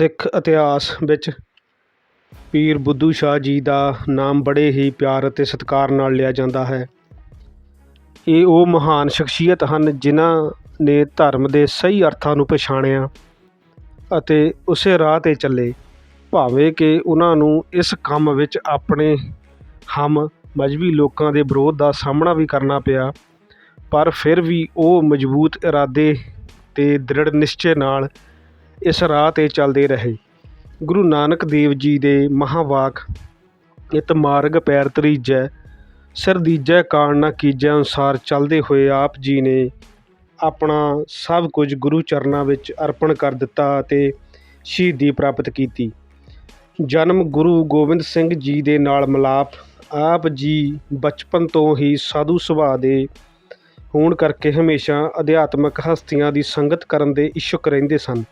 ਸਿੱਖ ਇਤਿਹਾਸ ਵਿੱਚ ਪੀਰ ਬੁੱਧੂ ਸ਼ਾਹ ਜੀ ਦਾ ਨਾਮ ਬੜੇ ਹੀ ਪਿਆਰ ਅਤੇ ਸਤਿਕਾਰ ਨਾਲ ਲਿਆ ਜਾਂਦਾ ਹੈ। ਇਹ ਉਹ ਮਹਾਨ ਸ਼ਖਸੀਅਤ ਹਨ ਜਿਨ੍ਹਾਂ ਨੇ ਧਰਮ ਦੇ ਸਹੀ ਅਰਥਾਂ ਨੂੰ ਪਛਾਣਿਆ ਅਤੇ ਉਸੇ ਰਾਹ 'ਤੇ ਚੱਲੇ, ਭਾਵੇਂ ਕਿ ਉਹਨਾਂ ਨੂੰ ਇਸ ਕੰਮ ਵਿੱਚ ਆਪਣੇ ਹਮ ਮਜ਼੍ਹਬੀ ਲੋਕਾਂ ਦੇ ਵਿਰੋਧ ਦਾ ਸਾਹਮਣਾ ਵੀ ਕਰਨਾ ਪਿਆ, ਪਰ ਫਿਰ ਵੀ ਉਹ ਮਜ਼ਬੂਤ ਇਰਾਦੇ ਅਤੇ ਦ੍ਰਿੜ ਨਿਸ਼ਚੇ ਨਾਲ ਇਸ ਰਾਹ 'ਤੇ ਚੱਲਦੇ ਰਹੇ। ਗੁਰੂ ਨਾਨਕ ਦੇਵ ਜੀ ਦੇ ਮਹਾਂਵਾਕ ਇਤ ਮਾਰਗ ਪੈਰ ਤਰੀਜੈ, ਸਿਰ ਦੀਜੈ ਕਾਣ ਨਾ ਕੀਜੈ ਅਨੁਸਾਰ ਚੱਲਦੇ ਹੋਏ ਆਪ ਜੀ ਨੇ ਆਪਣਾ ਸਭ ਕੁਝ ਗੁਰੂ ਚਰਨਾਂ ਵਿੱਚ ਅਰਪਣ ਕਰ ਦਿੱਤਾ ਅਤੇ ਸ਼ਹੀਦੀ ਪ੍ਰਾਪਤ ਕੀਤੀ। ਜਨਮ ਗੁਰੂ ਗੋਬਿੰਦ ਸਿੰਘ ਜੀ ਦੇ ਨਾਲ ਮਿਲਾਪ, ਆਪ ਜੀ ਬਚਪਨ ਤੋਂ ਹੀ ਸਾਧੂ ਸੁਭਾਅ ਦੇ ਹੋਣ ਕਰਕੇ ਹਮੇਸ਼ਾ ਅਧਿਆਤਮਕ ਹਸਤੀਆਂ ਦੀ ਸੰਗਤ ਕਰਨ ਦੇ ਇਛੁਕ ਰਹਿੰਦੇ ਸਨ।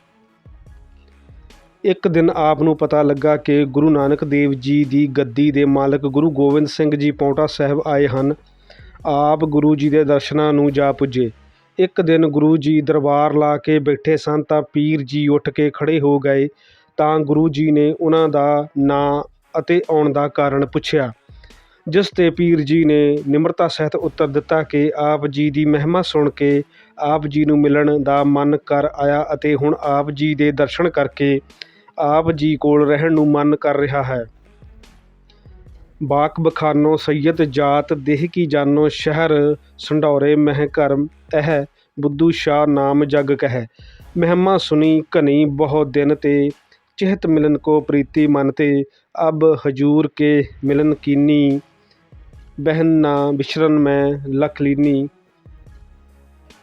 ਇੱਕ ਦਿਨ ਆਪ ਨੂੰ ਪਤਾ ਲੱਗਾ ਕਿ ਗੁਰੂ ਨਾਨਕ ਦੇਵ ਜੀ ਦੀ ਗੱਦੀ ਦੇ ਮਾਲਕ ਗੁਰੂ ਗੋਬਿੰਦ ਸਿੰਘ ਜੀ ਪੌਂਟਾ ਸਾਹਿਬ ਆਏ ਹਨ। ਆਪ ਗੁਰੂ ਜੀ ਦੇ ਦਰਸ਼ਨਾਂ ਨੂੰ ਜਾ ਪੁੱਜੇ। ਇੱਕ ਦਿਨ ਗੁਰੂ ਜੀ ਦਰਬਾਰ ਲਾ ਕੇ ਬੈਠੇ ਸਨ ਤਾਂ ਪੀਰ ਜੀ ਉੱਠ ਕੇ ਖੜੇ ਹੋ ਗਏ ਤਾਂ ਗੁਰੂ ਜੀ ਨੇ ਉਹਨਾਂ ਦਾ ਨਾਂ ਅਤੇ ਆਉਣ ਦਾ ਕਾਰਨ ਪੁੱਛਿਆ, ਜਿਸ ਤੇ ਪੀਰ ਜੀ ਨੇ ਨਿਮਰਤਾ ਸਹਿਤ ਉੱਤਰ ਦਿੱਤਾ ਕਿ ਆਪ ਜੀ ਦੀ ਮਹਿਮਾ ਸੁਣ ਕੇ ਆਪ ਜੀ ਨੂੰ ਮਿਲਣ ਦਾ ਮਨ ਕਰ ਆਇਆ ਅਤੇ ਹੁਣ ਆਪ ਜੀ ਦੇ ਦਰਸ਼ਨ ਕਰਕੇ ਆਪ ਜੀ ਕੋਲ ਰਹਿਣ ਨੂੰ ਮਨ ਕਰ ਰਿਹਾ ਹੈ। ਬਾਕ ਬਖਾਨੋ ਸੈਯਦ ਜਾਤ ਦੇਹ ਕੀ ਜਾਨੋ ਸ਼ਹਿਰ ਸੰਢੌਰੇ ਮਹਿ ਘਰ ਇਹ ਬੁੱਧੂ ਸ਼ਾਹ ਨਾਮ ਜਗ ਕਹਿ। ਮਹਿਮਾ ਸੁਣੀ ਘਨੀ ਬਹੁ ਦਿਨ ਤੇ, ਚਿਹਤ ਮਿਲਨ ਕੋ ਪ੍ਰੀਤੀ ਮਨ ਤੇ, ਅਬ ਹਜੂਰ ਕੇ ਮਿਲਨ ਕੀਨੀ, ਬਹਿਨ ਨਾ ਬਿਸ਼ਰਨ ਮੈਂ ਲਖ ਲੀਨੀ।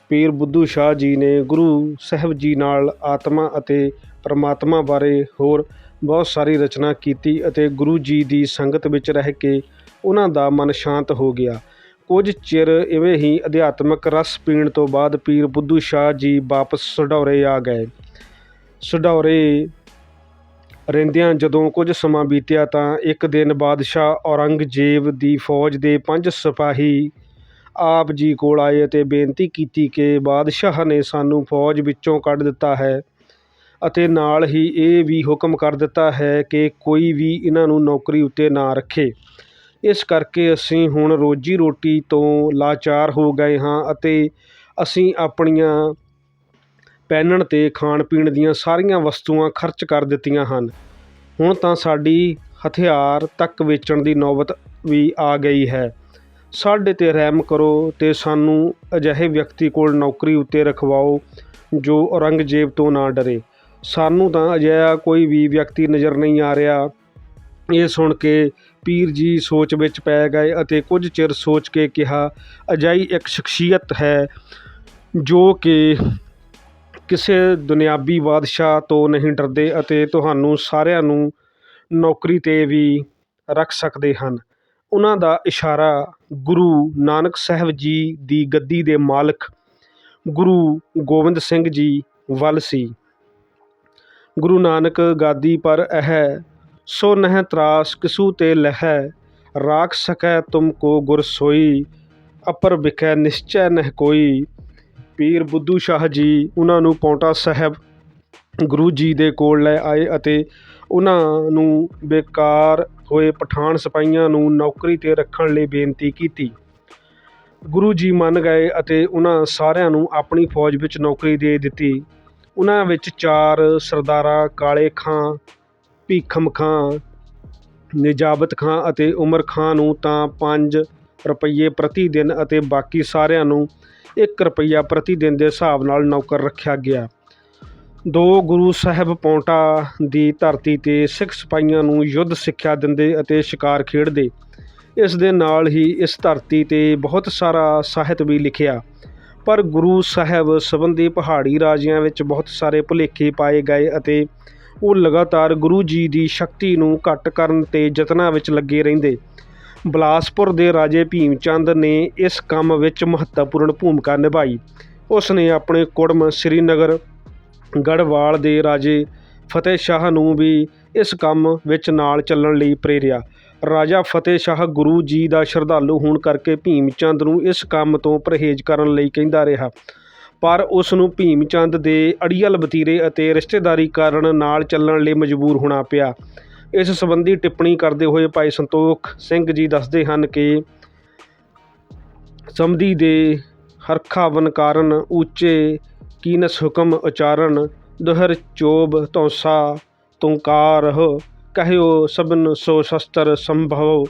ਪੀਰ ਬੁੱਧੂ ਸ਼ਾਹ ਜੀ ਨੇ ਗੁਰੂ ਸਾਹਿਬ ਜੀ ਨਾਲ ਆਤਮਾ ਅਤੇ ਪਰਮਾਤਮਾ ਬਾਰੇ ਹੋਰ ਬਹੁਤ ਸਾਰੀ ਰਚਨਾ ਕੀਤੀ ਅਤੇ ਗੁਰੂ ਜੀ ਦੀ ਸੰਗਤ ਵਿੱਚ ਰਹਿ ਕੇ ਉਹਨਾਂ ਦਾ ਮਨ ਸ਼ਾਂਤ ਹੋ ਗਿਆ। ਕੁਝ ਚਿਰ ਇਵੇਂ ਹੀ ਅਧਿਆਤਮਕ ਰਸ ਪੀਣ ਤੋਂ ਬਾਅਦ ਪੀਰ ਬੁੱਧੂ ਸ਼ਾਹ ਜੀ ਵਾਪਸ ਸਡੌਰੇ ਆ ਗਏ। ਸਡੌਰੇ ਰਹਿੰਦਿਆਂ ਜਦੋਂ ਕੁਝ ਸਮਾਂ ਬੀਤਿਆ ਤਾਂ ਇੱਕ ਦਿਨ ਬਾਦਸ਼ਾਹ ਔਰੰਗਜ਼ੇਬ ਦੀ ਫੌਜ ਦੇ ਪੰਜ ਸਿਪਾਹੀ ਆਪ ਜੀ ਕੋਲ ਆਏ ਅਤੇ ਬੇਨਤੀ ਕੀਤੀ ਕਿ ਬਾਦਸ਼ਾਹ ਨੇ ਸਾਨੂੰ ਫੌਜ ਵਿੱਚੋਂ ਕੱਢ ਦਿੱਤਾ ਹੈ। ਅਤੇ ਨਾਲ ਹੀ ਇਹ ਵੀ ਹੁਕਮ ਕਰ ਦਿੱਤਾ ਹੈ ਕਿ ਕੋਈ ਵੀ ਇਹਨਾਂ ਨੂੰ ਨੌਕਰੀ ਉੱਤੇ ਨਾ ਰੱਖੇ। ਇਸ ਕਰਕੇ ਅਸੀਂ ਹੁਣ ਰੋਜੀ ਰੋਟੀ ਤੋਂ ਲਾਚਾਰ ਹੋ ਗਏ ਹਾਂ ਅਤੇ ਅਸੀਂ ਆਪਣੀਆਂ ਪਹਿਨਣ ਤੇ ਖਾਣ ਪੀਣ ਦੀਆਂ ਸਾਰੀਆਂ ਵਸਤੂਆਂ ਖਰਚ ਕਰ ਦਿੱਤੀਆਂ ਹਨ। ਹੁਣ ਤਾਂ ਸਾਡੀ ਹਥਿਆਰ ਤੱਕ ਵੇਚਣ ਦੀ ਨੌਬਤ ਵੀ ਆ ਗਈ ਹੈ। ਸਾਡੇ ਤੇ ਰਹਿਮ ਕਰੋ ਅਤੇ ਸਾਨੂੰ ਅਜਿਹੇ ਵਿਅਕਤੀ ਕੋਲ ਨੌਕਰੀ ਉੱਤੇ ਰਖਵਾਓ ਜੋ ਔਰੰਗਜ਼ੇਬ ਤੋਂ ਨਾ ਡਰੇ। ਸਾਨੂੰ ਤਾਂ ਅਜਿਹਾ ਕੋਈ ਵੀ ਵਿਅਕਤੀ ਨਜ਼ਰ ਨਹੀਂ ਆ ਰਿਹਾ। ਇਹ ਸੁਣ ਕੇ ਪੀਰ ਜੀ ਸੋਚ ਵਿੱਚ ਪੈ ਗਏ ਅਤੇ ਕੁਝ ਚਿਰ ਸੋਚ ਕੇ ਕਿਹਾ ਅਜਿਹੀ ਇੱਕ ਸ਼ਖਸੀਅਤ ਹੈ ਜੋ ਕਿ ਕਿਸੇ ਦੁਨਿਆਵੀ ਬਾਦਸ਼ਾਹ ਤੋਂ ਨਹੀਂ ਡਰਦੇ ਅਤੇ ਤੁਹਾਨੂੰ ਸਾਰਿਆਂ ਨੂੰ ਨੌਕਰੀ 'ਤੇ ਵੀ ਰੱਖ ਸਕਦੇ ਹਨ। ਉਹਨਾਂ ਦਾ ਇਸ਼ਾਰਾ ਗੁਰੂ ਨਾਨਕ ਸਾਹਿਬ ਜੀ ਦੀ ਗੱਦੀ ਦੇ ਮਾਲਕ ਗੁਰੂ ਗੋਬਿੰਦ ਸਿੰਘ ਜੀ ਵੱਲ ਸੀ। ਗੁਰੂ ਨਾਨਕ ਗਾਦੀ ਪਰ ਇਹ ਸੋ ਨਹਿ ਤਰਾਸ ਕਿਸੂ ਤੇ ਲਹੈ, ਰਾਖ ਸਕੈ ਤੁਮ ਕੋ ਗੁਰ ਸੋਈ, ਅਪਰ ਵਿਖੈ ਨਿਸ਼ਚੈ ਨਹਿ ਕੋਈ। ਪੀਰ ਬੁੱਧੂ ਸ਼ਾਹ ਜੀ, ਉਹਨਾਂ ਨੂੰ ਪੌਂਟਾ ਸਾਹਿਬ ਗੁਰੂ ਜੀ ਦੇ ਕੋਲ ਲੈ ਆਏ ਅਤੇ ਉਹਨਾਂ ਨੂੰ ਬੇਕਾਰ ਹੋਏ ਪਠਾਨ ਸਿਪਾਹੀਆਂ ਨੂੰ ਨੌਕਰੀ ਤੇ ਰੱਖਣ ਲਈ ਬੇਨਤੀ ਕੀਤੀ। ਗੁਰੂ ਜੀ ਮੰਨ ਗਏ ਅਤੇ ਉਹਨਾਂ ਸਾਰਿਆਂ ਨੂੰ ਆਪਣੀ ਫੌਜ ਵਿੱਚ ਨੌਕਰੀ ਦੇ ਦਿੱਤੀ। ਉਹਨਾਂ ਵਿੱਚ ਚਾਰ ਸਰਦਾਰਾ, ਕਾਲੇ ਖਾਂ, ਭੀਖਮ ਖਾਂ, ਨਿਜਾਬਤ ਖਾਂ ਅਤੇ ਉਮਰ ਖਾਂ ਨੂੰ ਤਾਂ 5 ਰੁਪਏ ਪ੍ਰਤੀ ਦਿਨ ਅਤੇ ਬਾਕੀ ਸਾਰਿਆਂ ਨੂੰ 1 ਰੁਪਈਆ ਪ੍ਰਤੀ ਦਿਨ ਦੇ ਹਿਸਾਬ ਨਾਲ ਨੌਕਰ ਰੱਖਿਆ ਗਿਆ। ਦੋ ਗੁਰੂ ਸਾਹਿਬ ਪੌਂਟਾ ਦੀ ਧਰਤੀ ਤੇ ਸਿੱਖ ਸਿਪਾਹੀਆਂ ਨੂੰ ਯੁੱਧ ਸਿੱਖਿਆ ਦਿੰਦੇ ਅਤੇ ਸ਼ਿਕਾਰ ਖੇਡਦੇ। ਇਸ ਦੇ ਨਾਲ ਹੀ ਇਸ ਧਰਤੀ ਤੇ ਬਹੁਤ ਸਾਰਾ ਸਾਹਿਤ ਵੀ ਲਿਖਿਆ। ਪਰ ਗੁਰੂ ਸਾਹਿਬ ਸੰਬੰਧੀ ਪਹਾੜੀ ਰਾਜਿਆਂ ਵਿੱਚ ਬਹੁਤ ਸਾਰੇ ਭੁਲੇਖੇ ਪਾਏ ਗਏ ਅਤੇ ਉਹ ਲਗਾਤਾਰ ਗੁਰੂ ਜੀ ਦੀ ਸ਼ਕਤੀ ਨੂੰ ਘੱਟ ਕਰਨ ਤੇ ਯਤਨਾਂ ਵਿੱਚ ਲੱਗੇ ਰਹਿੰਦੇ। ਬਿਲਾਸਪੁਰ ਦੇ ਰਾਜੇ ਭੀਮ ਚੰਦ ਨੇ ਇਸ ਕੰਮ ਵਿੱਚ ਮਹੱਤਵਪੂਰਨ ਭੂਮਿਕਾ ਨਿਭਾਈ। ਉਸ ਨੇ ਆਪਣੇ ਕੁੜਮ ਸ੍ਰੀਨਗਰ, ਗੜਵਾਲ ਦੇ ਰਾਜੇ ਫਤਿਹ ਸ਼ਾਹ ਨੂੰ ਵੀ ਇਸ ਕੰਮ ਵਿੱਚ ਨਾਲ ਚੱਲਣ ਲਈ ਪ੍ਰੇਰਿਆ। ਰਾਜਾ ਫਤਿਹ ਸ਼ਾਹ ਗੁਰੂ ਜੀ ਦਾ ਸ਼ਰਧਾਲੂ ਹੋਣ ਕਰਕੇ ਭੀਮ ਚੰਦ ਨੂੰ ਇਸ ਕੰਮ ਤੋਂ ਪਰਹੇਜ਼ ਕਰਨ ਲਈ ਕਹਿੰਦਾ ਰਿਹਾ। ਪਰ ਉਸ ਨੂੰ ਭੀਮ ਚੰਦ ਦੇ ਅੜੀਅਲ ਵਤੀਰੇ ਅਤੇ ਰਿਸ਼ਤੇਦਾਰੀ ਕਾਰਨ ਨਾਲ ਚੱਲਣ ਲਈ ਮਜਬੂਰ ਹੋਣਾ ਪਿਆ। ਇਸ ਸੰਬੰਧੀ ਟਿੱਪਣੀ ਕਰਦੇ ਹੋਏ ਭਾਈ ਸੰਤੋਖ ਸਿੰਘ ਜੀ ਦੱਸਦੇ ਹਨ ਕਿ ਸਮਧੀ ਦੇ ਹਰਖਾਵਨ ਕਾਰਨ ਉੱਚੇ ਕੀਨਸ ਹੁਕਮ ਉਚਾਰਨ, ਦੁਹਰ ਚੋਬ ਧੌਸਾ ਤੁੰਕਾਰਹ ਕਹਿਓ ਸਭਨ ਸੋ ਸ਼ਸਤਰ ਸੰਭਵ।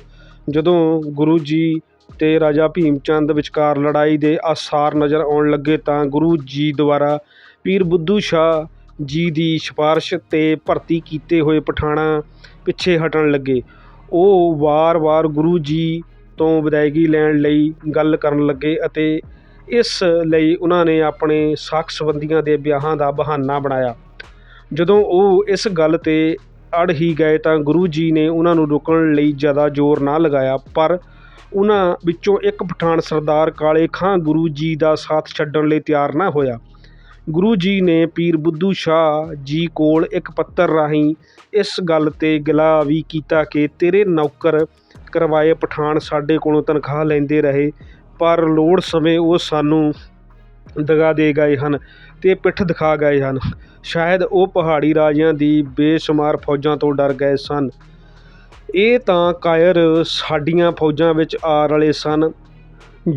ਜਦੋਂ ਗੁਰੂ ਜੀ ਤੇ ਰਾਜਾ ਭੀਮ ਚੰਦ ਵਿਚਕਾਰ ਲੜਾਈ ਦੇ ਆਸਾਰ ਨਜ਼ਰ ਆਉਣ ਲੱਗੇ ਤਾਂ ਗੁਰੂ ਜੀ ਦੁਆਰਾ ਪੀਰ ਬੁੱਧੂ ਸ਼ਾਹ ਜੀ ਦੀ ਸਿਫਾਰਿਸ਼ ਤੇ ਭਰਤੀ ਕੀਤੇ ਹੋਏ ਪਠਾਣਾ ਪਿੱਛੇ ਹਟਣ ਲੱਗੇ। ਉਹ ਵਾਰ-ਵਾਰ ਗੁਰੂ ਜੀ ਤੋਂ ਵਿਦਾਇਗੀ ਲੈਣ ਲਈ ਗੱਲ ਕਰਨ ਲੱਗੇ ਅਤੇ ਇਸ ਲਈ ਉਹਨਾਂ ਨੇ ਆਪਣੇ ਸਾਕ ਸੰਬੰਧੀਆਂ ਦੇ ਵਿਆਹਾਂ ਦਾ ਬਹਾਨਾ ਬਣਾਇਆ। ਜਦੋਂ ਉਹ ਇਸ ਗੱਲ ਤੇ ਅੜ ਹੀ ਗਏ ਤਾਂ ਗੁਰੂ ਜੀ ਨੇ ਉਹਨਾਂ ਨੂੰ ਰੋਕਣ ਲਈ ਜ਼ਿਆਦਾ ਜ਼ੋਰ ਨਾ ਲਗਾਇਆ, ਪਰ ਉਹਨਾਂ ਵਿੱਚੋਂ ਇੱਕ ਪਠਾਨ ਸਰਦਾਰ ਕਾਲੇ ਖਾਂ ਗੁਰੂ ਜੀ ਦਾ ਸਾਥ ਛੱਡਣ ਲਈ ਤਿਆਰ ਨਾ ਹੋਇਆ। ਗੁਰੂ ਜੀ ਨੇ ਪੀਰ ਬੁੱਧੂ ਸ਼ਾਹ ਜੀ ਕੋਲ ਇੱਕ ਪੱਤਰ ਰਾਹੀਂ ਇਸ ਗੱਲ ਤੇ ਗਿਲਾ ਵੀ ਕੀਤਾ ਕਿ ਤੇਰੇ ਨੌਕਰ ਕਰਵਾਏ ਪਠਾਨ ਸਾਡੇ ਕੋਲੋਂ ਤਨਖਾਹ ਲੈਂਦੇ ਰਹੇ, ਪਰ ਲੋੜ ਸਮੇਂ ਉਹ ਸਾਨੂੰ ਦਗਾ ਦੇ ਗਏ ਹਨ। ਤੇ ਪਿੱਠ ਦਿਖਾ ਗਏ ਹਨ। ਸ਼ਾਇਦ ਉਹ ਪਹਾੜੀ ਰਾਜਿਆਂ ਦੀ ਬੇਸ਼ੁਮਾਰ ਫੌਜਾਂ ਤੋਂ ਡਰ ਗਏ ਸਨ। ਇਹ ਤਾਂ ਕਾਇਰ ਸਾਡੀਆਂ ਫੌਜਾਂ ਵਿੱਚ ਆ ਰਲੇ ਸਨ।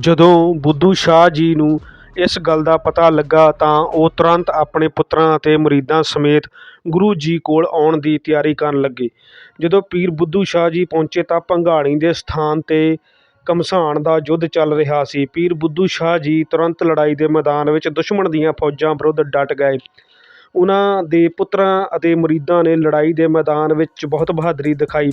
ਜਦੋਂ ਬੁੱਧੂ ਸ਼ਾਹ ਜੀ ਨੂੰ ਇਸ ਗੱਲ ਦਾ ਪਤਾ ਲੱਗਾ ਤਾਂ ਉਹ ਤੁਰੰਤ ਆਪਣੇ ਪੁੱਤਰਾਂ ਅਤੇ ਮੁਰੀਦਾਂ ਸਮੇਤ ਗੁਰੂ ਜੀ ਕੋਲ ਆਉਣ ਦੀ ਤਿਆਰੀ ਕਰਨ ਲੱਗੇ। ਜਦੋਂ ਪੀਰ ਬੁੱਧੂ ਸ਼ਾਹ ਜੀ ਪਹੁੰਚੇ ਤਾਂ ਭੰਗਾਣੀ ਦੇ ਸਥਾਨ ਤੇ ਘਮਸਾਣ ਦਾ ਯੁੱਧ ਚੱਲ ਰਿਹਾ ਸੀ। ਪੀਰ ਬੁੱਧੂ ਸ਼ਾਹ ਜੀ ਤੁਰੰਤ ਲੜਾਈ ਦੇ ਮੈਦਾਨ ਵਿੱਚ ਦੁਸ਼ਮਣ ਦੀਆਂ ਫੌਜਾਂ ਵਿਰੁੱਧ ਡਟ ਗਏ। ਉਹਨਾਂ ਦੇ ਪੁੱਤਰਾਂ ਅਤੇ ਮੁਰੀਦਾਂ ਨੇ ਲੜਾਈ ਦੇ ਮੈਦਾਨ ਵਿੱਚ ਬਹੁਤ ਬਹਾਦਰੀ ਦਿਖਾਈ।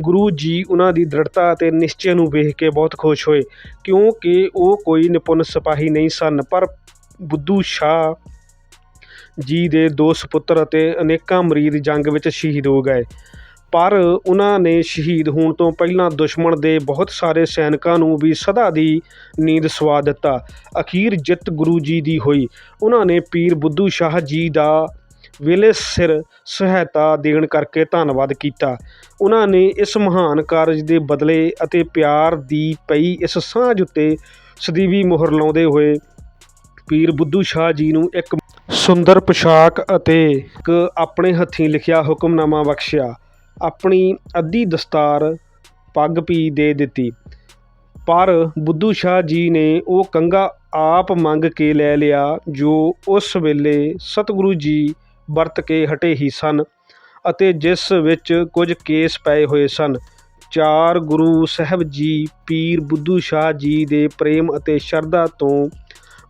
ਗੁਰੂ ਜੀ ਉਹਨਾਂ ਦੀ ਦ੍ਰਿੜਤਾ ਅਤੇ ਨਿਸ਼ਚੇ ਨੂੰ ਵੇਖ ਕੇ ਬਹੁਤ ਖੁਸ਼ ਹੋਏ, ਕਿਉਂਕਿ ਉਹ ਕੋਈ ਨਿਪੁੰਨ ਸਿਪਾਹੀ ਨਹੀਂ ਸਨ। ਪਰ ਬੁੱਧੂ ਸ਼ਾਹ ਜੀ ਦੇ ਦੋ ਸਪੁੱਤਰ ਅਤੇ ਅਨੇਕਾਂ ਮੁਰੀਦ ਜੰਗ ਵਿੱਚ ਸ਼ਹੀਦ ਹੋ ਗਏ। ਪਰ ਉਹਨਾਂ ਨੇ ਸ਼ਹੀਦ ਹੋਣ ਤੋਂ ਪਹਿਲਾਂ ਦੁਸ਼ਮਣ ਦੇ ਬਹੁਤ ਸਾਰੇ ਸੈਨਿਕਾਂ ਨੂੰ ਵੀ ਸਦਾ ਦੀ ਨੀਂਦ ਸਵਾ ਦਿੱਤਾ। ਅਖੀਰ ਜਿੱਤ ਗੁਰੂ ਜੀ ਦੀ ਹੋਈ। ਉਹਨਾਂ ਨੇ ਪੀਰ ਬੁੱਧੂ ਸ਼ਾਹ ਜੀ ਦਾ ਵੇਲੇ ਸਿਰ ਸਹਾਇਤਾ ਦੇਣ ਕਰਕੇ ਧੰਨਵਾਦ ਕੀਤਾ। ਉਹਨਾਂ ਨੇ ਇਸ ਮਹਾਨ ਕਾਰਜ ਦੇ ਬਦਲੇ ਅਤੇ ਪਿਆਰ ਦੀ ਪਈ ਇਸ ਸਾਂਝ ਉੱਤੇ ਸਦੀਵੀ ਮੋਹਰ ਲਾਉਂਦੇ ਹੋਏ ਪੀਰ ਬੁੱਧੂ ਸ਼ਾਹ ਜੀ ਨੂੰ ਇੱਕ ਸੁੰਦਰ ਪੋਸ਼ਾਕ ਅਤੇ ਇੱਕ ਆਪਣੇ ਹੱਥੀਂ ਲਿਖਿਆ ਹੁਕਮਨਾਮਾ ਬਖਸ਼ਿਆ। ਆਪਣੀ ਅੱਧੀ ਦਸਤਾਰ ਪੱਗ ਪੀ ਦੇ ਦਿੱਤੀ। ਪਰ ਬੁੱਧੂ ਸ਼ਾਹ ਜੀ ਨੇ ਉਹ ਕੰਘਾ ਆਪ ਮੰਗ ਕੇ ਲੈ ਲਿਆ, ਜੋ ਉਸ ਵੇਲੇ ਸਤਿਗੁਰੂ ਜੀ ਵਰਤ ਕੇ ਹਟੇ ਹੀ ਸਨ ਅਤੇ ਜਿਸ ਵਿੱਚ ਕੁਝ ਕੇਸ ਪਏ ਹੋਏ ਸਨ। ਚਾਰ ਗੁਰੂ ਸਾਹਿਬ ਜੀ, ਪੀਰ ਬੁੱਧੂ ਸ਼ਾਹ ਜੀ ਦੇ ਪ੍ਰੇਮ ਅਤੇ ਸ਼ਰਧਾ ਤੋਂ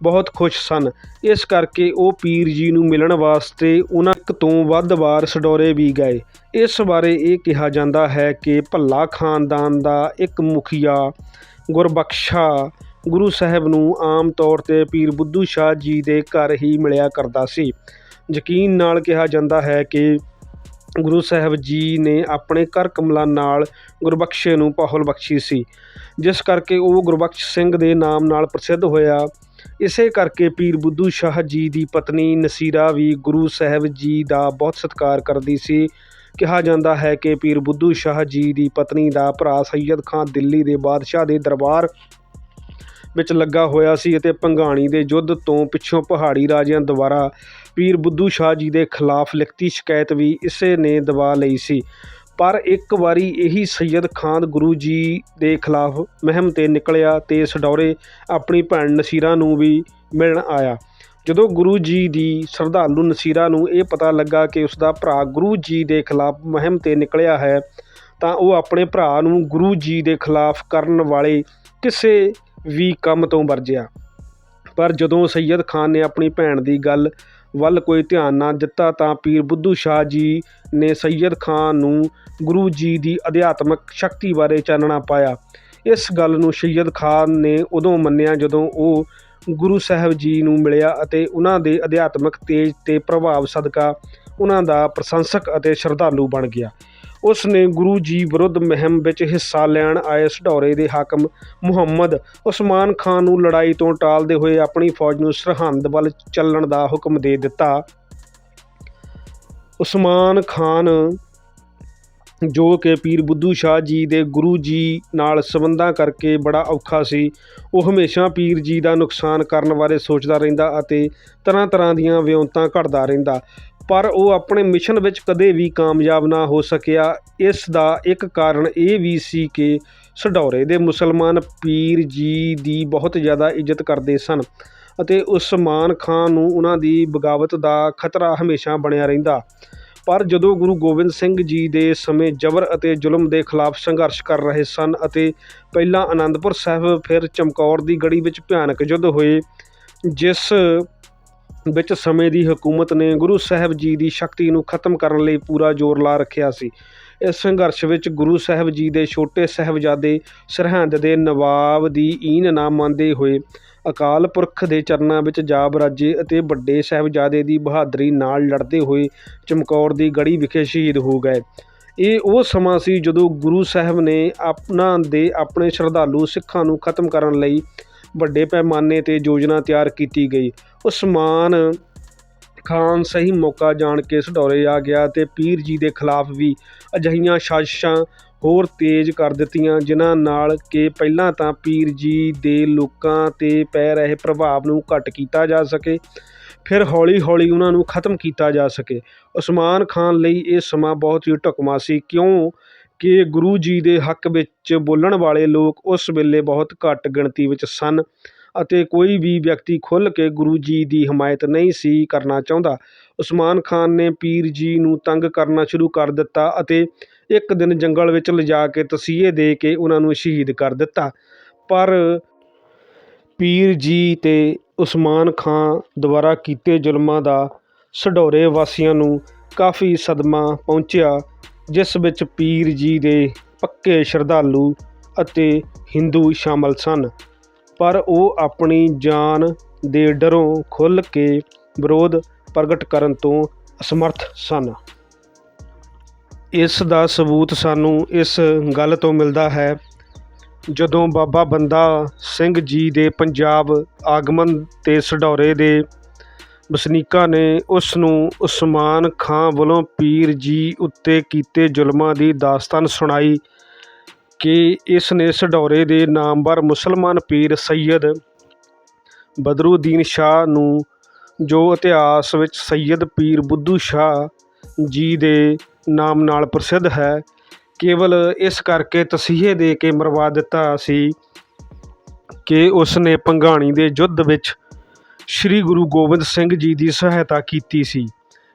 ਬਹੁਤ ਖੁਸ਼ ਸਨ। ਇਸ ਕਰਕੇ ਉਹ ਪੀਰ ਜੀ ਨੂੰ ਮਿਲਣ ਵਾਸਤੇ ਉਹਨਾਂ ਇੱਕ ਤੋਂ ਵੱਧ ਵਾਰ ਸਡੋਰੇ ਵੀ ਗਏ। ਇਸ ਬਾਰੇ ਇਹ ਕਿਹਾ ਜਾਂਦਾ ਹੈ ਕਿ ਭੱਲਾ ਖਾਨਦਾਨ ਦਾ ਇੱਕ ਮੁਖੀਆ ਗੁਰਬਖਸ਼ਾ ਗੁਰੂ ਸਾਹਿਬ ਨੂੰ ਆਮ ਤੌਰ ਤੇ ਪੀਰ ਬੁੱਧੂ ਸ਼ਾਹ ਜੀ ਦੇ ਘਰ ਹੀ ਮਿਲਿਆ ਕਰਦਾ ਸੀ। ਯਕੀਨ ਨਾਲ ਕਿਹਾ ਜਾਂਦਾ ਹੈ ਕਿ ਗੁਰੂ ਸਾਹਿਬ ਜੀ ਨੇ ਆਪਣੇ ਘਰ ਕਮਲਾਂ ਨਾਲ ਗੁਰਬਖਸ਼ੇ ਨੂੰ ਪਹੁਲ ਬਖਸ਼ੀ ਸੀ। ਜਿਸ ਕਰਕੇ ਉਹ ਗੁਰਬਖਸ਼ ਸਿੰਘ ਦੇ ਨਾਮ ਨਾਲ ਪ੍ਰਸਿੱਧ ਹੋਇਆ। ਇਸੇ ਕਰਕੇ ਪੀਰ ਬੁੱਧੂ ਸ਼ਾਹ ਜੀ ਦੀ ਪਤਨੀ ਨਸੀਰਾ ਵੀ ਗੁਰੂ ਸਾਹਿਬ ਜੀ ਦਾ ਬਹੁਤ ਸਤਿਕਾਰ ਕਰਦੀ ਸੀ। ਕਿਹਾ ਜਾਂਦਾ ਹੈ ਕਿ ਪੀਰ ਬੁੱਧੂ ਸ਼ਾਹ ਜੀ ਦੀ ਪਤਨੀ ਦਾ ਭਰਾ ਸੈਯਦ ਖਾਂ ਦਿੱਲੀ ਦੇ ਬਾਦਸ਼ਾਹ ਦੇ ਦਰਬਾਰ ਵਿੱਚ ਲੱਗਾ ਹੋਇਆ ਸੀ ਅਤੇ ਭੰਗਾਣੀ ਦੇ ਯੁੱਧ ਤੋਂ ਪਿੱਛੋਂ ਪਹਾੜੀ ਰਾਜਿਆਂ ਦੁਆਰਾ ਪੀਰ ਬੁੱਧੂ ਸ਼ਾਹ ਜੀ ਦੇ ਖਿਲਾਫ ਲਿਖਤੀ ਸ਼ਿਕਾਇਤ ਵੀ ਇਸੇ ਨੇ ਦਬਾ ਲਈ ਸੀ। ਪਰ ਇੱਕ ਵਾਰੀ ਇਹੀ ਸੈਯਦ ਖਾਨ ਗੁਰੂ ਜੀ ਦੇ ਖਿਲਾਫ ਮਹਿਮ ਤੇ ਨਿਕਲਿਆ ਅਤੇ ਸਡੌਰੇ ਆਪਣੀ ਭੈਣ ਨਸੀਰਾ ਨੂੰ ਵੀ ਮਿਲਣ ਆਇਆ। ਜਦੋਂ ਗੁਰੂ ਜੀ ਦੀ ਸ਼ਰਧਾਲੂ ਨਸੀਰਾ ਨੂੰ ਇਹ ਪਤਾ ਲੱਗਾ ਕਿ ਉਸ ਦਾ ਭਰਾ ਗੁਰੂ ਜੀ ਦੇ ਖਿਲਾਫ ਮਹਿਮ ਤੇ ਨਿਕਲਿਆ ਹੈ, ਤਾਂ ਉਹ ਆਪਣੇ ਭਰਾ ਨੂੰ ਗੁਰੂ ਜੀ ਦੇ ਖਿਲਾਫ ਕਰਨ ਵਾਲੇ ਕਿਸੇ ਵੀ ਕੰਮ ਤੋਂ ਵਰਜਿਆ। ਪਰ ਜਦੋਂ ਸੈਯਦ ਖਾਨ ਨੇ ਆਪਣੀ ਭੈਣ ਦੀ ਗੱਲ ਵੱਲ ਕੋਈ ਧਿਆਨ ਨਾ ਦਿੱਤਾ ਤਾਂ ਪੀਰ ਬੁੱਧੂ ਸ਼ਾਹ ਜੀ ਨੇ ਸੈਯਦ ਖਾਨ ਨੂੰ ਗੁਰੂ ਜੀ ਦੀ ਅਧਿਆਤਮਕ ਸ਼ਕਤੀ ਬਾਰੇ ਚਾਨਣਾ ਪਾਇਆ। ਇਸ ਗੱਲ ਨੂੰ ਸੈਯਦ ਖਾਨ ਨੇ ਉਦੋਂ ਮੰਨਿਆ ਜਦੋਂ ਉਹ ਗੁਰੂ ਸਾਹਿਬ ਜੀ ਨੂੰ ਮਿਲਿਆ ਅਤੇ ਉਹਨਾਂ ਦੇ ਅਧਿਆਤਮਕ ਤੇਜ ਤੇ ਪ੍ਰਭਾਵ ਸਦਕਾ ਉਹਨਾਂ ਦਾ ਪ੍ਰਸ਼ੰਸਕ ਅਤੇ ਸ਼ਰਧਾਲੂ ਬਣ ਗਿਆ। ਉਸ ਨੇ ਗੁਰੂ ਜੀ ਵਿਰੁੱਧ ਮੁਹਿੰਮ ਵਿੱਚ ਹਿੱਸਾ ਲੈਣ ਆਏ ਸਢੌਰੇ ਦੇ ਹਾਕਮ ਮੁਹੰਮਦ ਉਸਮਾਨ ਖਾਨ ਨੂੰ ਲੜਾਈ ਤੋਂ ਟਾਲਦੇ ਹੋਏ ਆਪਣੀ ਫੌਜ ਨੂੰ ਸਰਹੰਦ ਵੱਲ ਚੱਲਣ ਦਾ ਹੁਕਮ ਦੇ ਦਿੱਤਾ। ਉਸਮਾਨ ਖਾਨ ਜੋ ਕਿ ਪੀਰ ਬੁੱਧੂ ਸ਼ਾਹ ਜੀ ਦੇ ਗੁਰੂ ਜੀ ਨਾਲ ਸੰਬੰਧਾਂ ਕਰਕੇ ਬੜਾ ਔਖਾ ਸੀ, ਉਹ ਹਮੇਸ਼ਾ ਪੀਰ ਜੀ ਦਾ ਨੁਕਸਾਨ ਕਰਨ ਬਾਰੇ ਸੋਚਦਾ ਰਹਿੰਦਾ ਅਤੇ ਤਰ੍ਹਾਂ ਤਰ੍ਹਾਂ ਦੀਆਂ ਵਿਉਂਤਾਂ ਘੜਦਾ ਰਹਿੰਦਾ। ਪਰ ਉਹ ਆਪਣੇ ਮਿਸ਼ਨ ਵਿੱਚ ਕਦੇ ਵੀ ਕਾਮਯਾਬ ਨਾ ਹੋ ਸਕਿਆ। ਇਸ ਦਾ ਇੱਕ ਕਾਰਨ ਇਹ ਵੀ ਸੀ ਕਿ ਸਡੌਰੇ ਦੇ ਮੁਸਲਮਾਨ ਪੀਰ ਜੀ ਦੀ ਬਹੁਤ ਜ਼ਿਆਦਾ ਇੱਜ਼ਤ ਕਰਦੇ ਸਨ ਅਤੇ ਉਸਮਾਨ ਖਾਨ ਨੂੰ ਉਹਨਾਂ ਦੀ ਬਗਾਵਤ ਦਾ ਖਤਰਾ ਹਮੇਸ਼ਾ ਬਣਿਆ ਰਹਿੰਦਾ। ਪਰ ਜਦੋਂ ਗੁਰੂ ਗੋਬਿੰਦ ਸਿੰਘ ਜੀ ਦੇ ਸਮੇਂ ਜ਼ਬਰ ਅਤੇ ਜ਼ੁਲਮ ਦੇ ਖਿਲਾਫ ਸੰਘਰਸ਼ ਕਰ ਰਹੇ ਸਨ ਅਤੇ ਪਹਿਲਾਂ ਆਨੰਦਪੁਰ ਸਾਹਿਬ ਫਿਰ ਚਮਕੌਰ ਦੀ ਗੜੀ ਵਿੱਚ ਭਿਆਨਕ ਯੁੱਧ ਹੋਏ, ਜਿਸ ਵਿੱਚ ਸਮੇਂ ਦੀ ਹਕੂਮਤ ਨੇ ਗੁਰੂ ਸਾਹਿਬ ਜੀ ਦੀ ਸ਼ਕਤੀ ਨੂੰ ਖਤਮ ਕਰਨ ਲਈ ਪੂਰਾ ਜ਼ੋਰ ਲਾ ਰੱਖਿਆ ਸੀ। ਇਸ ਸੰਘਰਸ਼ ਵਿੱਚ ਗੁਰੂ ਸਾਹਿਬ ਜੀ ਦੇ ਛੋਟੇ ਸਾਹਿਬਜ਼ਾਦੇ ਸਰਹੰਦ ਦੇ ਨਵਾਬ ਦੀ ਈਨ ਨਾ ਮੰਨਦੇ ਹੋਏ ਅਕਾਲ ਪੁਰਖ ਦੇ ਚਰਨਾਂ ਵਿੱਚ ਜਾ ਬਰਾਜੇ ਅਤੇ ਵੱਡੇ ਸਾਹਿਬਜ਼ਾਦੇ ਦੀ ਬਹਾਦਰੀ ਨਾਲ ਲੜਦੇ ਹੋਏ ਚਮਕੌਰ ਦੀ ਗੜੀ ਵਿਖੇ ਸ਼ਹੀਦ ਹੋ ਗਏ। ਇਹ ਉਹ ਸਮਾਂ ਸੀ ਜਦੋਂ ਗੁਰੂ ਸਾਹਿਬ ਨੇ ਆਪਣਾ ਦੇ ਆਪਣੇ ਸ਼ਰਧਾਲੂ ਸਿੱਖਾਂ ਨੂੰ ਖਤਮ ਕਰਨ ਲਈ ਵੱਡੇ ਪੈਮਾਨੇ ਤੇ ਯੋਜਨਾ ਤਿਆਰ ਕੀਤੀ ਗਈ। ਉਸਮਾਨ ਖਾਨ ਸਹੀ ਮੌਕਾ ਜਾਣ ਕੇ ਸਢੌਰੇ ਆ ਗਿਆ ਅਤੇ ਪੀਰ ਜੀ ਦੇ ਖਿਲਾਫ ਵੀ ਅਜਿਹੀਆਂ ਸਾਜ਼ਿਸ਼ਾਂ ਹੋਰ ਤੇਜ਼ ਕਰ ਦਿੱਤੀਆਂ, ਜਿਨ੍ਹਾਂ ਨਾਲ ਕਿ ਪਹਿਲਾਂ ਤਾਂ ਪੀਰ ਜੀ ਦੇ ਲੋਕਾਂ ਤੇ ਪੈ ਰਹੇ ਪ੍ਰਭਾਵ ਨੂੰ ਘੱਟ ਕੀਤਾ ਜਾ ਸਕੇ, ਫਿਰ ਹੌਲੀ-ਹੌਲੀ ਉਹਨਾਂ ਨੂੰ ਖਤਮ ਕੀਤਾ ਜਾ ਸਕੇ। ਉਸਮਾਨ ਖਾਨ ਲਈ ਇਹ ਸਮਾਂ ਬਹੁਤ ਹੀ ਢੁਕਵਾਂ ਸੀ। ਕਿਉਂ? ਕਿ ਗੁਰੂ ਜੀ ਦੇ ਹੱਕ ਵਿੱਚ ਬੋਲਣ ਵਾਲੇ ਲੋਕ ਉਸ ਵੇਲੇ ਬਹੁਤ ਘੱਟ ਗਿਣਤੀ ਵਿੱਚ ਸਨ ਅਤੇ ਕੋਈ ਵੀ ਵਿਅਕਤੀ ਖੁੱਲ੍ਹ ਕੇ ਗੁਰੂ ਜੀ ਦੀ ਹਮਾਇਤ ਨਹੀਂ ਸੀ ਕਰਨਾ ਚਾਹੁੰਦਾ। ਉਸਮਾਨ ਖਾਨ ਨੇ ਪੀਰ ਜੀ ਨੂੰ ਤੰਗ ਕਰਨਾ ਸ਼ੁਰੂ ਕਰ ਦਿੱਤਾ ਅਤੇ ਇੱਕ ਦਿਨ ਜੰਗਲ ਵਿੱਚ ਲਿਜਾ ਕੇ ਤਸੀਹੇ ਦੇ ਕੇ ਉਹਨਾਂ ਨੂੰ ਸ਼ਹੀਦ ਕਰ ਦਿੱਤਾ। ਪਰ ਪੀਰ ਜੀ ਤੇ ਉਸਮਾਨ ਖਾਂ ਦੁਆਰਾ ਕੀਤੇ ਜ਼ੁਲਮਾਂ ਦਾ ਸਢੌਰੇ ਵਾਸੀਆਂ ਨੂੰ ਕਾਫੀ ਸਦਮਾ ਪਹੁੰਚਿਆ। ਜਿਸ ਵਿੱਚ ਪੀਰ ਜੀ ਦੇ ਪੱਕੇ ਸ਼ਰਧਾਲੂ ਅਤੇ ਹਿੰਦੂ ਸ਼ਾਮਲ ਸਨ। ਪਰ ਉਹ ਆਪਣੀ ਜਾਨ ਦੇ ਡਰੋਂ ਖੁੱਲ੍ਹ ਕੇ ਵਿਰੋਧ ਪ੍ਰਗਟ ਕਰਨ ਤੋਂ ਅਸਮਰਥ ਸਨ। ਇਸ ਦਾ ਸਬੂਤ ਸਾਨੂੰ ਇਸ ਗੱਲ ਤੋਂ ਮਿਲਦਾ ਹੈ, ਜਦੋਂ ਬਾਬਾ ਬੰਦਾ ਸਿੰਘ ਜੀ ਦੇ ਪੰਜਾਬ ਆਗਮਨ ਤੇ ਸਢੌਰੇ ਦੇ ਵਸਨੀਕਾਂ ਨੇ ਉਸ ਨੂੰ ਉਸਮਾਨ ਖਾਂ ਵੱਲੋਂ ਪੀਰ ਜੀ ਉੱਤੇ ਕੀਤੇ ਜ਼ੁਲਮਾਂ ਦੀ ਦਾਸਤਾਨ ਸੁਣਾਈ ਕਿ ਇਸ ਨੇ ਸਢੌਰੇ ਦੇ ਨਾਮਵਰ ਮੁਸਲਮਾਨ ਪੀਰ ਸੈਯਦ ਬਦਰੁਦੀਨ ਸ਼ਾਹ ਨੂੰ ਜੋ ਇਤਿਹਾਸ ਵਿੱਚ ਸੈਯਦ ਪੀਰ ਬੁੱਧੂ ਸ਼ਾਹ ਜੀ ਦੇ ਨਾਮ ਨਾਲ ਪ੍ਰਸਿੱਧ ਹੈ, ਕੇਵਲ ਇਸ ਕਰਕੇ ਤਸੀਹੇ ਦੇ ਕੇ ਮਰਵਾ ਦਿੱਤਾ ਸੀ ਕਿ ਉਸ ਨੇ ਪੰਘਾਣੀ ਦੇ ਯੁੱਧ ਵਿੱਚ ਸ੍ਰੀ ਗੁਰੂ ਗੋਬਿੰਦ ਸਿੰਘ ਜੀ ਦੀ ਸਹਾਇਤਾ ਕੀਤੀ ਸੀ।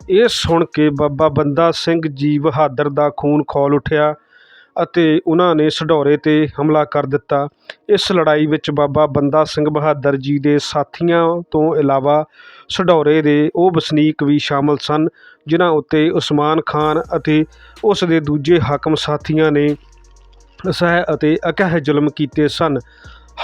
ਇਹ ਸੁਣ ਕੇ ਬਾਬਾ ਬੰਦਾ ਸਿੰਘ ਜੀ ਬਹਾਦਰ ਦਾ ਖੂਨ ਖੌਲ ਉੱਠਿਆ ਅਤੇ ਉਹਨਾਂ ਨੇ ਸਢੌਰੇ ਤੇ ਹਮਲਾ ਕਰ ਦਿੱਤਾ। ਇਸ ਲੜਾਈ ਵਿੱਚ ਬਾਬਾ ਬੰਦਾ ਸਿੰਘ ਬਹਾਦਰ ਜੀ ਦੇ ਸਾਥੀਆਂ ਤੋਂ ਇਲਾਵਾ ਸਢੌਰੇ ਦੇ ਉਹ ਵਸਨੀਕ ਵੀ ਸ਼ਾਮਲ ਸਨ, ਜਿਨ੍ਹਾਂ ਉੱਤੇ ਉਸਮਾਨ ਖਾਨ ਅਤੇ ਉਸ ਦੇ ਦੂਜੇ ਹਾਕਮ ਸਾਥੀਆਂ ਨੇ ਅਸਹਿ ਅਤੇ ਅਕਹਿ ਜ਼ੁਲਮ ਕੀਤੇ ਸਨ।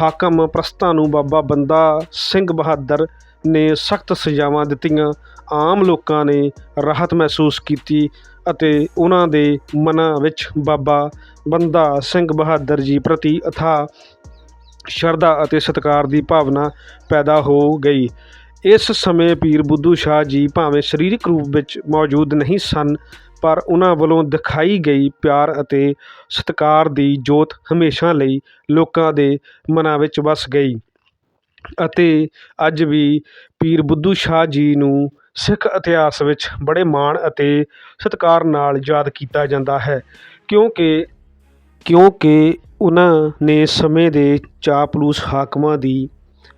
ਹਾਕਮ ਪ੍ਰਸਤਾਂ ਨੂੰ ਬਾਬਾ ਬੰਦਾ ਸਿੰਘ ਬਹਾਦਰ ਨੇ ਸਖਤ ਸਜ਼ਾਵਾਂ ਦਿੱਤੀਆਂ। ਆਮ ਲੋਕਾਂ ਨੇ ਰਾਹਤ ਮਹਿਸੂਸ ਕੀਤੀ ਅਤੇ ਉਹਨਾਂ ਦੇ ਮਨਾਂ ਵਿੱਚ ਬਾਬਾ ਬੰਦਾ ਸਿੰਘ ਬਹਾਦਰ ਜੀ ਪ੍ਰਤੀ ਅਥਾਹ ਸ਼ਰਧਾ ਅਤੇ ਸਤਿਕਾਰ ਦੀ ਭਾਵਨਾ ਪੈਦਾ ਹੋ ਗਈ। ਇਸ ਸਮੇਂ ਪੀਰ ਬੁੱਧੂ ਸ਼ਾਹ ਜੀ ਭਾਵੇਂ ਸਰੀਰਕ ਰੂਪ ਵਿੱਚ ਮੌਜੂਦ ਨਹੀਂ ਸਨ ਪਰ ਉਹਨਾਂ ਵੱਲੋਂ ਦਿਖਾਈ ਗਈ ਪਿਆਰ ਅਤੇ ਸਤਿਕਾਰ ਦੀ ਜੋਤ ਹਮੇਸ਼ਾ ਲਈ ਲੋਕਾਂ ਦੇ ਮਨਾਂ ਵਿੱਚ ਵਸ ਗਈ। ਅਤੇ ਅੱਜ ਵੀ ਪੀਰ ਬੁੱਧੂ ਸ਼ਾਹ ਜੀ ਨੂੰ ਸਿੱਖ ਇਤਿਹਾਸ ਵਿੱਚ ਬੜੇ ਮਾਣ ਅਤੇ ਸਤਿਕਾਰ ਨਾਲ ਯਾਦ ਕੀਤਾ ਜਾਂਦਾ ਹੈ, ਕਿਉਂਕਿ ਕਿਉਂਕਿ ਉਹਨਾਂ ਨੇ ਸਮੇਂ ਦੇ ਚਾਪਲੂਸ ਹਾਕਮਾਂ ਦੀ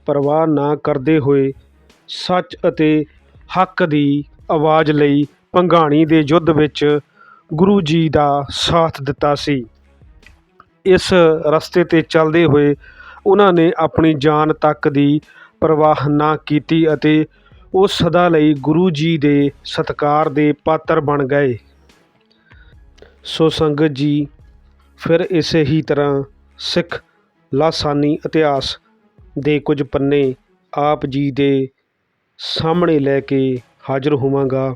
ਪਰਵਾਹ ਨਾ ਕਰਦੇ ਹੋਏ ਸੱਚ ਅਤੇ ਹੱਕ ਦੀ ਆਵਾਜ਼ ਲਈ ਪੰਘਾਣੀ ਦੇ ਯੁੱਧ ਵਿੱਚ ਗੁਰੂ ਜੀ ਦਾ ਸਾਥ ਦਿੱਤਾ ਸੀ। ਇਸ ਰਸਤੇ ਤੇ ਚੱਲਦੇ ਹੋਏ ਉਹਨਾਂ ਨੇ ਆਪਣੀ ਜਾਨ ਤੱਕ ਦੀ ਪਰਵਾਹ ਨਾ ਕੀਤੀ ਅਤੇ ਉਹ ਸਦਾ ਲਈ ਗੁਰੂ ਜੀ ਦੇ ਸਤਿਕਾਰ ਦੇ ਪਾਤਰ ਬਣ ਗਏ। ਸੋ ਸੰਗਤ ਜੀ, ਫਿਰ ਇਸੇ ਹੀ ਤਰ੍ਹਾਂ ਸਿੱਖ ਲਾਸਾਨੀ ਇਤਿਹਾਸ ਦੇ ਕੁਝ ਪੰਨੇ ਆਪ ਜੀ ਦੇ ਸਾਹਮਣੇ ਲੈ ਕੇ ਹਾਜ਼ਰ ਹੋਵਾਂਗਾ।